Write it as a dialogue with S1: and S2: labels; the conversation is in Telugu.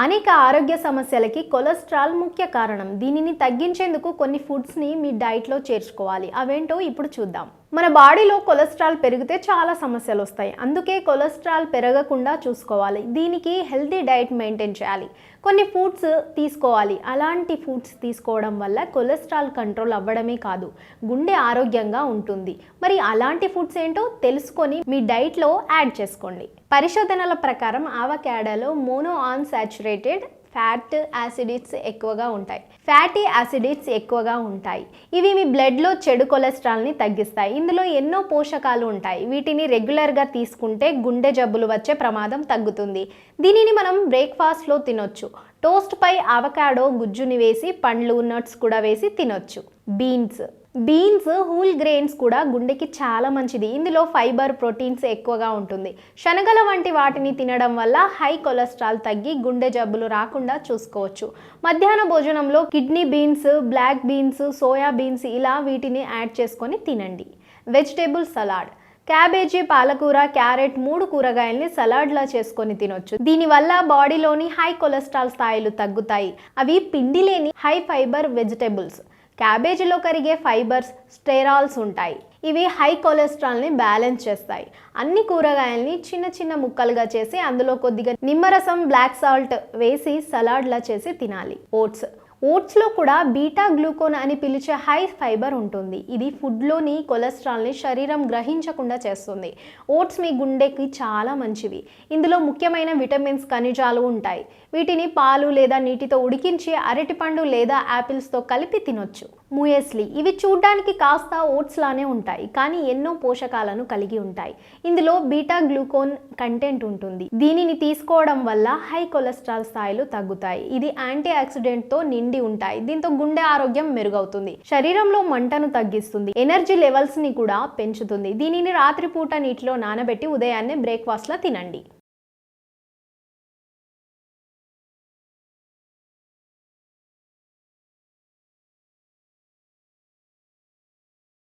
S1: అనేక ఆరోగ్య సమస్యలకి కొలెస్ట్రాల్ ముఖ్య కారణం. దీనిని తగ్గించేందుకు కొన్ని ఫుడ్స్ని మీ డైట్లో చేర్చుకోవాలి. అవేంటో ఇప్పుడు చూద్దాం. మన బాడీలో కొలెస్ట్రాల్ పెరిగితే చాలా సమస్యలు వస్తాయి. అందుకే కొలెస్ట్రాల్ పెరగకుండా చూసుకోవాలి. దీనికి హెల్తీ డైట్ మెయింటైన్ చేయాలి. కొన్ని ఫుడ్స్ తీసుకోవాలి. అలాంటి ఫుడ్స్ తీసుకోవడం వల్ల కొలెస్ట్రాల్ కంట్రోల్ అవ్వడమే కాదు గుండె ఆరోగ్యంగా ఉంటుంది. మరి అలాంటి ఫుడ్స్ ఏంటో తెలుసుకొని మీ డైట్లో యాడ్ చేసుకోండి. పరిశోధనల ప్రకారం ఆవకాడలో మోనో అన్సాచురేటెడ్ ఫ్యాట్ యాసిడిట్స్ ఎక్కువగా ఉంటాయి. ఫ్యాటీ యాసిడిట్స్ ఎక్కువగా ఉంటాయి. ఇవి మీ బ్లడ్లో చెడు కొలెస్ట్రాల్ని తగ్గిస్తాయి. ఇందులో ఎన్నో పోషకాలు ఉంటాయి. వీటిని రెగ్యులర్గా తీసుకుంటే గుండె జబ్బులు వచ్చే ప్రమాదం తగ్గుతుంది. దీనిని మనం బ్రేక్ఫాస్ట్లో తినొచ్చు. టోస్ట్పై అవకాడో గుజ్జుని వేసి పండ్లు నట్స్ కూడా వేసి తినొచ్చు. బీన్స్. బీన్స్ హూల్ గ్రెయిన్స్ కూడా గుండెకి చాలా మంచిది. ఇందులో ఫైబర్ ప్రోటీన్స్ ఎక్కువగా ఉంటుంది. శనగల వంటి వాటిని తినడం వల్ల హై కొలెస్ట్రాల్ తగ్గి గుండె జబ్బులు రాకుండా చూసుకోవచ్చు. మధ్యాహ్న భోజనంలో kidney beans black beans soya beans ఇలా వీటిని యాడ్ చేసుకొని తినండి. Vegetable salad. క్యాబేజీ పాలకూర క్యారెట్ మూడు కూరగాయల్ని సలాడ్లా చేసుకొని తినొచ్చు. దీనివల్ల బాడీలోని హై కొలెస్ట్రాల్ స్థాయిలు తగ్గుతాయి. అవి పిండి లేని హై ఫైబర్ వెజిటేబుల్స్. క్యాబేజీలో కరిగే ఫైబర్స్ స్టెరాల్స్ ఉంటాయి. ఇవి హై కొలెస్ట్రాల్ని బ్యాలెన్స్ చేస్తాయి. అన్ని కూరగాయల్ని చిన్న చిన్న ముక్కలుగా చేసి అందులో కొద్దిగా నిమ్మరసం బ్లాక్ సాల్ట్ వేసి సలాడ్లా చేసి తినాలి. ఓట్స్. ఓట్స్లో కూడా బీటా గ్లూకోన్ అని పిలిచే హై ఫైబర్ ఉంటుంది. ఇది ఫుడ్లోని కొలెస్ట్రాల్ని శరీరం గ్రహించకుండా చేస్తుంది. ఓట్స్ మీ గుండెకి చాలా మంచివి. ఇందులో ముఖ్యమైన విటమిన్స్ ఖనిజాలు ఉంటాయి. వీటిని పాలు లేదా నీటితో ఉడికించి అరటిపండు లేదా యాపిల్స్తో కలిపి తినొచ్చు. ముయస్లీ ఇవి చూడ్డానికి కాస్త ఓట్స్ లానే ఉంటాయి కానీ ఎన్నో పోషకాలను కలిగి ఉంటాయి. ఇందులో బీటా గ్లూకోన్ కంటెంట్ ఉంటుంది. దీనిని తీసుకోవడం వల్ల హై కొలెస్ట్రాల్ స్థాయిలు తగ్గుతాయి. ఇది యాంటీ ఆక్సిడెంట్తో నిండి ఉంటాయి. దీంతో గుండె ఆరోగ్యం మెరుగవుతుంది. శరీరంలో మంటను తగ్గిస్తుంది. ఎనర్జీ లెవెల్స్ని కూడా పెంచుతుంది. దీనిని రాత్రిపూట నీటిలో నానబెట్టి ఉదయాన్నే బ్రేక్ఫాస్ట్ లా తినండి.